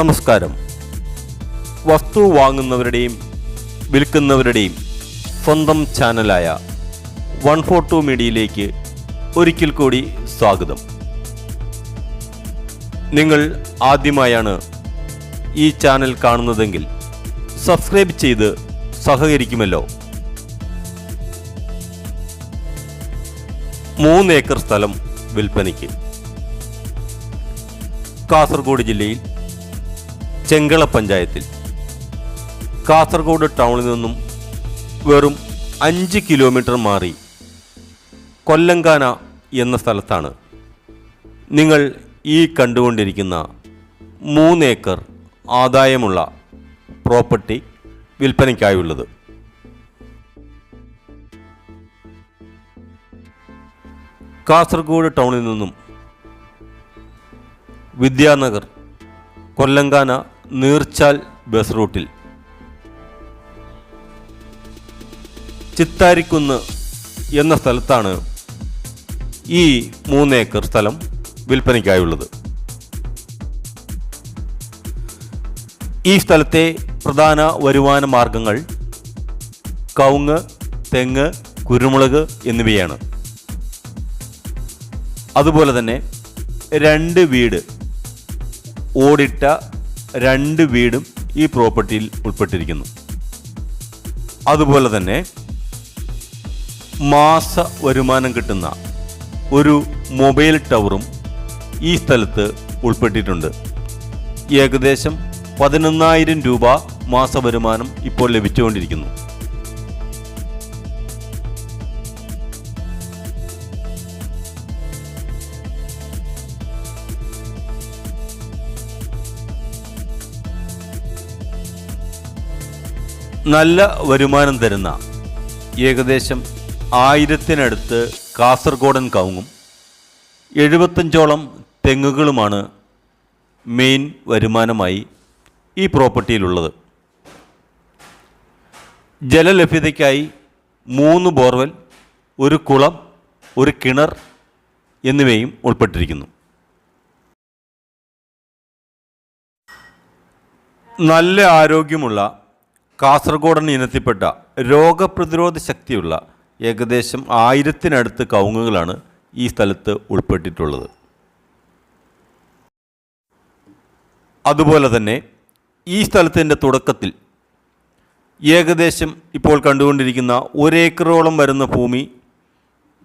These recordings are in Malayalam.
നമസ്കാരം. വസ്തു വാങ്ങുന്നവരുടെയും വിൽക്കുന്നവരുടെയും സ്വന്തം ചാനലായ വൺ ഫോർ ടു മീഡിയയിലേക്ക് ഒരിക്കൽ കൂടി സ്വാഗതം. നിങ്ങൾ ആദ്യമായാണ് ഈ ചാനൽ കാണുന്നതെങ്കിൽ സബ്സ്ക്രൈബ് ചെയ്ത് സഹകരിക്കുമല്ലോ. മൂന്ന് ഏക്കർ സ്ഥലം വിൽപ്പനയ്ക്ക്. കാസർഗോഡ് ജില്ലയിൽ ചെങ്കള പഞ്ചായത്തിൽ. കാസർഗോഡ് ടൗണിൽ നിന്നും വെറും അഞ്ച് കിലോമീറ്റർ മാറി കൊല്ലങ്കാന എന്ന സ്ഥലത്താണ് നിങ്ങൾ ഈ കണ്ടുകൊണ്ടിരിക്കുന്ന മൂന്നേക്കർ ആദായമുള്ള പ്രോപ്പർട്ടി വിൽപ്പനയ്ക്കായുള്ളത്. കാസർഗോഡ് ടൗണിൽ നിന്നും വിദ്യാനഗർ കൊല്ലങ്കാന നീർച്ചാൽ ബസ് റൂട്ടിൽ. ചിത്താരിക്കുന്ന് എന്ന സ്ഥലത്താണ് ഈ മൂന്നേക്കർ സ്ഥലം വിൽപ്പനയ്ക്കായുള്ളത്. ഈ സ്ഥലത്തെ പ്രധാന വരുമാന മാർഗങ്ങൾ കവുങ്ങ് തെങ്ങ് കുരുമുളക് എന്നിവയാണ്. അതുപോലെ തന്നെ രണ്ട് വീട് ഓടിട്ട രണ്ട് വീടും ഈ പ്രോപ്പർട്ടിയിൽ ഉൾപ്പെട്ടിരിക്കുന്നു. അതുപോലെ തന്നെ മാസ വരുമാനം കിട്ടുന്ന ഒരു മൊബൈൽ ടവറും ഈ സ്ഥലത്ത് ഉൾപ്പെട്ടിട്ടുണ്ട്. ഏകദേശം പതിനൊന്നായിരം രൂപ മാസ വരുമാനം ഇപ്പോൾ ലഭിച്ചുകൊണ്ടിരിക്കുന്നു. നല്ല വരുമാനം തരുന്ന ഏകദേശം ആയിരത്തിനടുത്ത് കാസർഗോഡൻ കവുങ്ങും എഴുപത്തഞ്ചോളം തെങ്ങുകളുമാണ് മെയിൻ വരുമാനമായി ഈ പ്രോപ്പർട്ടിയിലുള്ളത്. ജലലഭ്യതയ്ക്കായി മൂന്ന് ബോർവെൽ ഒരു കുളം ഒരു കിണർ എന്നിവയും ഉൾപ്പെട്ടിരിക്കുന്നു. നല്ല ആരോഗ്യമുള്ള കാസർഗോഡൻ ഇനത്തിൽപ്പെട്ട രോഗപ്രതിരോധ ശക്തിയുള്ള ഏകദേശം ആയിരത്തിനടുത്ത് കവുങ്ങുകളാണ് ഈ സ്ഥലത്ത് ഉൾപ്പെട്ടിട്ടുള്ളത്. അതുപോലെ തന്നെ ഈ സ്ഥലത്തിന്റെ തുടക്കത്തിൽ ഏകദേശം ഇപ്പോൾ കണ്ടുകൊണ്ടിരിക്കുന്ന ഒരേക്കറോളം വരുന്ന ഭൂമി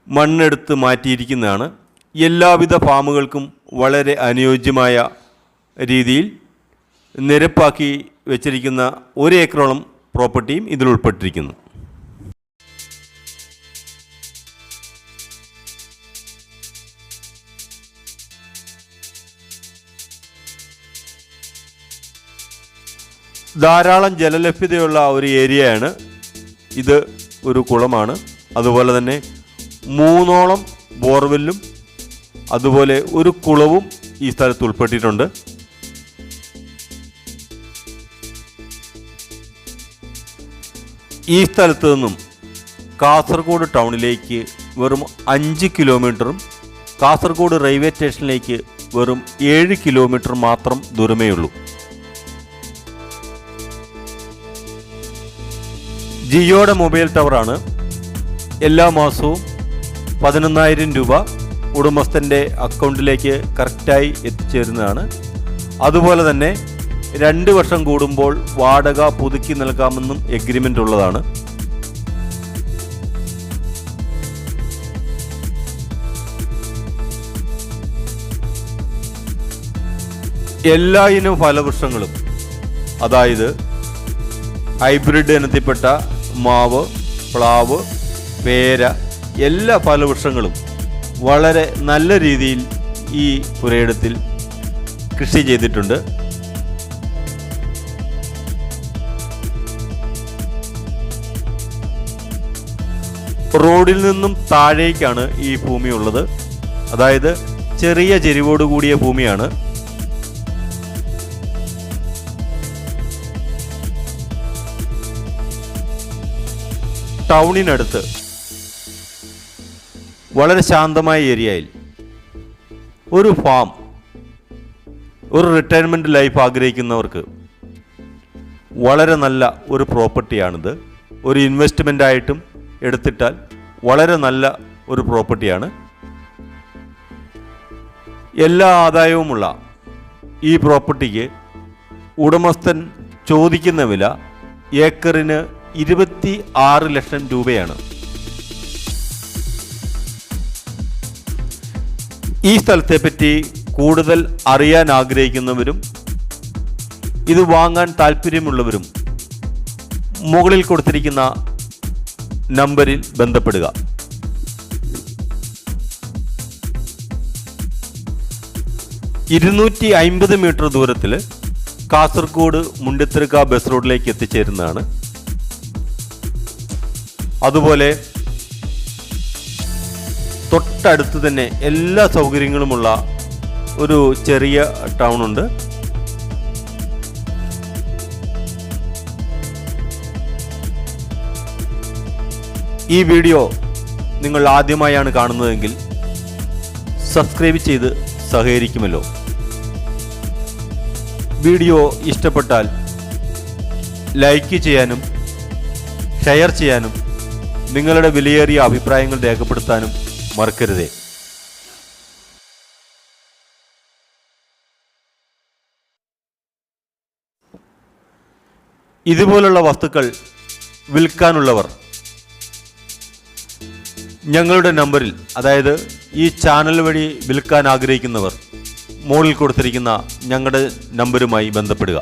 മണ്ണെടുത്ത് മാറ്റിയിരിക്കുന്നതാണ്. എല്ലാവിധ ഫാമുകൾക്കും വളരെ അനുയോജ്യമായ രീതിയിൽ നിരപ്പാക്കി വെച്ചിരിക്കുന്ന ഒരു ഏക്കറോളം പ്രോപ്പർട്ടിയും ഇതിൽ ഉൾപ്പെട്ടിരിക്കുന്നു. ധാരാളം ജലലഭ്യതയുള്ള ഒരു ഏരിയയാണ് ഇത് ഒരു കുളമാണ്. അതുപോലെ തന്നെ മൂന്നോളം ബോർവെല്ലും അതുപോലെ ഒരു കുളവും ഈ സ്ഥലത്ത് ഉൾപ്പെട്ടിട്ടുണ്ട്. ഈ സ്ഥലത്ത് നിന്നും കാസർഗോഡ് ടൗണിലേക്ക് വെറും അഞ്ച് കിലോമീറ്ററും കാസർഗോഡ് റെയിൽവേ സ്റ്റേഷനിലേക്ക് വെറും ഏഴ് കിലോമീറ്റർ മാത്രം ദൂരമേ ഉള്ളൂ ജിയോയുടെ മൊബൈൽ ടവറാണ് എല്ലാ മാസവും പതിനൊന്നായിരം രൂപ ഉടമസ്ഥന്റെ അക്കൗണ്ടിലേക്ക് കറക്റ്റായി എത്തിച്ചേരുന്നതാണ്. അതുപോലെ തന്നെ രണ്ട് വർഷം കൂടുമ്പോൾ വാടക പുതുക്കി നൽകാമെന്നും എഗ്രിമെന്റ് ഉള്ളതാണ്. എല്ലാ ഇനം ഫലവൃക്ഷങ്ങളും അതായത് ഹൈബ്രിഡ് ഇനത്തിൽപ്പെട്ട മാവ് പ്ലാവ് പേര എല്ലാ ഫലവൃക്ഷങ്ങളും വളരെ നല്ല രീതിയിൽ ഈ പുരയിടത്തിൽ കൃഷി ചെയ്തിട്ടുണ്ട്. റോഡിൽ നിന്നും താഴേക്കാണ് ഈ ഭൂമി ഉള്ളത് അതായത് ചെറിയ ചെരിവോട് കൂടിയ ഭൂമിയാണ്. ടൗണിനടുത്ത്. വളരെ ശാന്തമായ ഏരിയയിൽ. ഒരു ഫാം. ഒരു റിട്ടയർമെന്റ് ലൈഫ് ആഗ്രഹിക്കുന്നവർക്ക് വളരെ നല്ല ഒരു പ്രോപ്പർട്ടിയാണിത്. ഒരു ഇൻവെസ്റ്റ്മെന്റ് ആയിട്ടും എടുത്തിട്ടാൽ വളരെ നല്ല ഒരു പ്രോപ്പർട്ടിയാണ്. എല്ലാ ആദായവുമുള്ള ഈ പ്രോപ്പർട്ടിക്ക് ഉടമസ്ഥൻ ചോദിക്കുന്ന വില ഏക്കറിന് ഇരുപത്തി ആറ് ലക്ഷം രൂപയാണ്. ഈ സ്ഥലത്തെപ്പറ്റി കൂടുതൽ അറിയാൻ ആഗ്രഹിക്കുന്നവരും ഇത് വാങ്ങാൻ താല്പര്യമുള്ളവരും മുകളിൽ കൊടുത്തിരിക്കുന്ന നമ്പറിൽ ബന്ധപ്പെടുക. ഇരുന്നൂറ്റി അമ്പത് മീറ്റർ ദൂരത്തിൽ കാസർഗോഡ് മുണ്ടിത്തിരുക്ക ബസ് റോഡിലേക്ക് എത്തിച്ചേരുന്നതാണ്. അതുപോലെ തൊട്ടടുത്ത് തന്നെ എല്ലാ സൗകര്യങ്ങളുമുള്ള ഒരു ചെറിയ ടൗൺ ഈ വീഡിയോ നിങ്ങൾ ആദ്യമായാണ് കാണുന്നതെങ്കിൽ സബ്സ്ക്രൈബ് ചെയ്ത് സഹകരിക്കുമല്ലോ. വീഡിയോ ഇഷ്ടപ്പെട്ടാൽ ലൈക്ക് ചെയ്യാനും ഷെയർ ചെയ്യാനും നിങ്ങളുടെ വിലയേറിയ അഭിപ്രായങ്ങൾ രേഖപ്പെടുത്താനും മറക്കരുതേ. ഇതുപോലുള്ള വസ്തുക്കൾ വിൽക്കാനുള്ളവർ ഞങ്ങളുടെ നമ്പറിൽ അതായത് ഈ ചാനൽ വഴി വിൽക്കാൻ ആഗ്രഹിക്കുന്നവർ മുകളിൽ കൊടുത്തിരിക്കുന്ന ഞങ്ങളുടെ നമ്പരുമായി ബന്ധപ്പെടുക.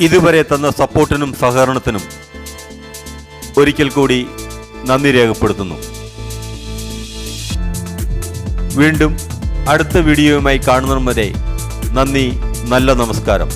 ഇതുവരെ തന്ന സപ്പോർട്ടിനും സഹകരണത്തിനും ഒരിക്കൽ കൂടി നന്ദി രേഖപ്പെടുത്തുന്നു. വീണ്ടും അടുത്ത വീഡിയോയുമായി കാണുന്നതും വരെ നന്ദി നല്ല നമസ്കാരം.